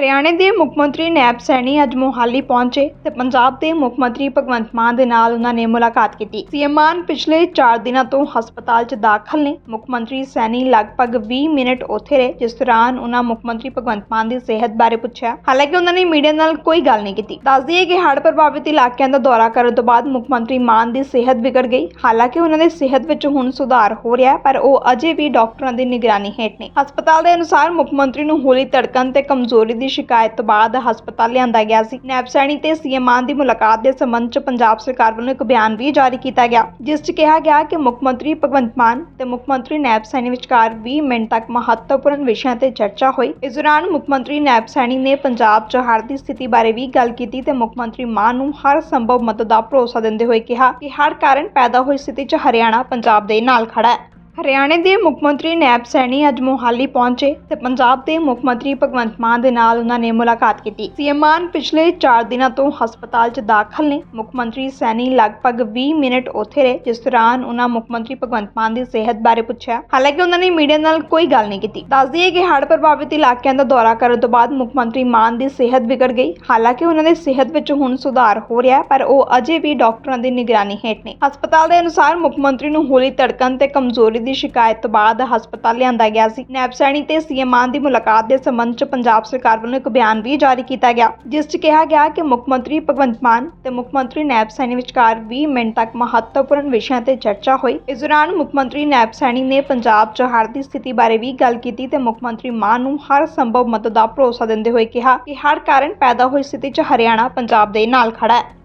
ਹਰਿਆਣੇ ਦੇ ਮੁੱਖ ਮੰਤਰੀ ਨੈਬ ਸੈਣੀ ਅੱਜ ਮੋਹਾਲੀ ਪਹੁੰਚੇ ਤੇ ਪੰਜਾਬ ਦੇ ਮੁੱਖ ਮੰਤਰੀ ਭਗਵੰਤ ਮਾਨ ਦੇ ਨਾਲ ਉਹਨਾਂ ਨੇ ਮੁਲਾਕਾਤ ਕੀਤੀ। ਸੀਐਮ ਮਾਨ ਪਿਛਲੇ 4 ਦਿਨਾਂ ਤੋਂ ਹਸਪਤਾਲ 'ਚ ਦਾਖਲ ਨੇ। ਮੁੱਖ ਮੰਤਰੀ ਸੈਣੀ ਲਗਭਗ 20 ਮਿੰਟ ਉੱਥੇ ਰਹੇ, ਜਿਸ ਦੌਰਾਨ ਉਹਨਾਂ ਮੁੱਖ ਮੰਤਰੀ ਭਗਵੰਤ ਮਾਨ ਦੀ ਸਿਹਤ ਬਾਰੇ ਪੁੱਛਿਆ। ਹਾਲਾਂਕਿ ਉਹਨਾਂ ਨੇ ਮੀਡੀਆ ਨਾਲ ਕੋਈ ਗੱਲ ਨਹੀਂ ਕੀਤੀ। ਦੱਸ ਦਈਏ ਕਿ ਹੜ੍ਹ ਪ੍ਰਭਾਵਿਤ ਇਲਾਕਿਆਂ ਦਾ ਦੌਰਾ ਕਰਨ ਤੋਂ ਬਾਅਦ ਮੁੱਖ ਮੰਤਰੀ ਮਾਨ ਦੀ ਸਿਹਤ ਵਿਗੜ ਗਈ। ਹਾਲਾਂਕਿ ਉਹਨਾਂ ਦੀ ਸਿਹਤ ਵਿੱਚ ਹੁਣ ਸੁਧਾਰ ਹੋ ਰਿਹਾ ਪਰ ਉਹ ਅਜੇ ਵੀ ਡਾਕਟਰਾਂ ਦੀ ਨਿਗਰਾਨੀ ਹੇਠ ਨੇ। ਹਸਪਤਾਲ ਦੇ ਅਨੁਸਾਰ ਮੁੱਖ ਮੰਤਰੀ ਨੂੰ ਹੌਲੀ ਧੜਕਣ ਤੇ ਕਮਜ਼ੋਰੀ ਦੀ ਸ਼ਿਕਾਇਤ ਤੋਂ ਬਾਅਦ ਹਸਪਤਾਲ ਲਿਆਂਦਾ ਗਿਆ ਸੀ। ਨੈਬ ਤੇ ਸੀਐਮ ਮਾਨ ਦੀ ਮੁਲਾਕਾਤ ਦੇ ਸੰਬੰਧ 'ਚ ਪੰਜਾਬ ਸਰਕਾਰ ਵੱਲੋਂ ਇੱਕ ਬਿਆਨ ਵੀ ਜਾਰੀ ਕੀਤਾ ਗਿਆ, ਜਿਸ 'ਚ ਕਿਹਾ ਗਿਆ ਕਿ ਮੁੱਖ ਮੰਤਰੀ ਭਗਵੰਤ ਮਾਨ ਤੇ ਮੁੱਖ ਮੰਤਰੀ ਨੈਬ ਵਿਚਕਾਰ 20 ਮਿੰਟ ਤੱਕ ਮਹੱਤਵਪੂਰਨ ਵਿਸ਼ਿਆਂ ਤੇ ਚਰਚਾ ਹੋਈ। ਇਸ ਦੌਰਾਨ ਮੁੱਖ ਮੰਤਰੀ ਨੈਬ ਸੈਣੀ ਨੇ ਪੰਜਾਬ 'ਚ ਹੜ੍ਹ ਦੀ ਸਥਿਤੀ ਬਾਰੇ ਵੀ ਗੱਲ ਕੀਤੀ ਤੇ ਮੁੱਖ ਮੰਤਰੀ ਮਾਨ ਨੂੰ ਹਰ ਸੰਭਵ ਮਦਦ ਦਾ ਭਰੋਸਾ ਦਿੰਦੇ ਹੋਏ ਕਿਹਾ ਕਿ ਹੜ੍ਹ ਕਾਰਨ ਪੈਦਾ ਹੋਈ ਸਥਿਤੀ 'ਚ ਹਰਿਆਣਾ, ਪੰਜਾਬ ਦੇ ਨਾਲ ਖੜਾ ਹੈ। ਹਰਿਆਣੇ ਦੇ ਮੁੱਖ ਮੰਤਰੀ ਨੈਬ ਸੈਣੀ ਅੱਜ ਮੋਹਾਲੀ ਪਹੁੰਚੇ ਤੇ ਪੰਜਾਬ ਦੇ ਮੁੱਖ ਮੰਤਰੀ ਭਗਵੰਤ ਮਾਨ ਦੇ ਨਾਲ ਉਹਨਾਂ ਨੇ ਮੁਲਾਕਾਤ ਕੀਤੀ। ਸੀਐਮ ਮਾਨ ਪਿਛਲੇ 4 ਦਿਨਾਂ ਤੋਂ ਹਸਪਤਾਲ 'ਚ ਦਾਖਲ ਨੇ। ਮੁੱਖ ਮੰਤਰੀ ਸੈਣੀ ਲਗਭਗ 20 ਮਿੰਟ ਉੱਥੇ ਰਹੇ, ਜਿਸ ਦੌਰਾਨ ਉਹਨਾਂ ਮੁੱਖ ਮੰਤਰੀ ਭਗਵੰਤ ਮਾਨ ਦੀ ਸਿਹਤ ਬਾਰੇ ਪੁੱਛਿਆ। ਹਾਲਾਂਕਿ ਉਹਨਾਂ ਨੇ ਮੀਡੀਆ ਨਾਲ ਕੋਈ ਗੱਲ ਨਹੀਂ ਕੀਤੀ। ਦੱਸ ਦਈਏ ਕਿ ਹੜ੍ਹ ਪ੍ਰਭਾਵਿਤ ਇਲਾਕਿਆਂ ਦਾ ਦੌਰਾ ਕਰਨ ਤੋਂ ਬਾਅਦ ਮੁੱਖ ਮੰਤਰੀ ਮਾਨ ਦੀ ਸਿਹਤ ਵਿਗੜ ਗਈ। ਹਾਲਾਂਕਿ ਉਹਨਾਂ ਦੀ ਸਿਹਤ ਵਿੱਚ ਹੁਣ ਸੁਧਾਰ ਹੋ ਰਿਹਾ ਪਰ ਉਹ ਅਜੇ ਵੀ ਡਾਕਟਰਾਂ ਦੀ ਨਿਗਰਾਨੀ ਹੇਠ ਨੇ। ਹਸਪਤਾਲ ਦੇ ਅਨੁਸਾਰ ਮੁੱਖ ਮੰਤਰੀ ਨੂੰ ਹੌਲੀ ਧੜਕਣ ਤੇ ਕਮਜ਼ੋਰੀ ਦੀ ਸ਼ਿਕਾਇਤ ਤੋਂ ਬਾਅਦ ਹਸਪਤਾਲ ਲਿਆਂਦਾ ਗਿਆ ਸੀ। ਨੈਬ ਸੈਣੀ ਤੇ ਸੀਐਮ ਮਾਨ ਦੀ ਮੁਲਾਕਾਤ ਦੇ ਸੰਬੰਧ 'ਚ ਪੰਜਾਬ ਸਰਕਾਰ ਵੱਲੋਂ ਇੱਕ ਬਿਆਨ ਵੀ ਜਾਰੀ ਕੀਤਾ ਗਿਆ, ਜਿਸ 'ਚ ਕਿਹਾ ਗਿਆ ਕਿ ਮੁੱਖ ਮੰਤਰੀ ਭਗਵੰਤ ਮਾਨ ਤੇ ਮੁੱਖ ਮੰਤਰੀ ਨੈਬ ਵਿਚਕਾਰ 20 ਮਿੰਟ ਤੱਕ ਮਹੱਤਵਪੂਰਨ ਵਿਸ਼ਿਆਂ ਤੇ ਚਰਚਾ ਹੋਈ। ਇਸ ਦੌਰਾਨ ਮੁੱਖ ਮੰਤਰੀ ਨੈਬ ਸੈਣੀ ਨੇ ਪੰਜਾਬ 'ਚ ਹੜ੍ਹ ਦੀ ਸਥਿਤੀ ਬਾਰੇ ਵੀ ਗੱਲ ਕੀਤੀ ਤੇ ਮੁੱਖ ਮੰਤਰੀ ਮਾਨ ਨੂੰ ਹਰ ਸੰਭਵ ਮਦਦ ਦਾ ਭਰੋਸਾ ਦਿੰਦੇ ਹੋਏ ਕਿਹਾ ਕਿ ਹੜ੍ਹ ਕਾਰਨ ਪੈਦਾ ਹੋਈ ਸਥਿਤੀ 'ਚ ਹਰਿਆਣਾ, ਪੰਜਾਬ ਦੇ ਨਾਲ ਖੜਾ ਹੈ।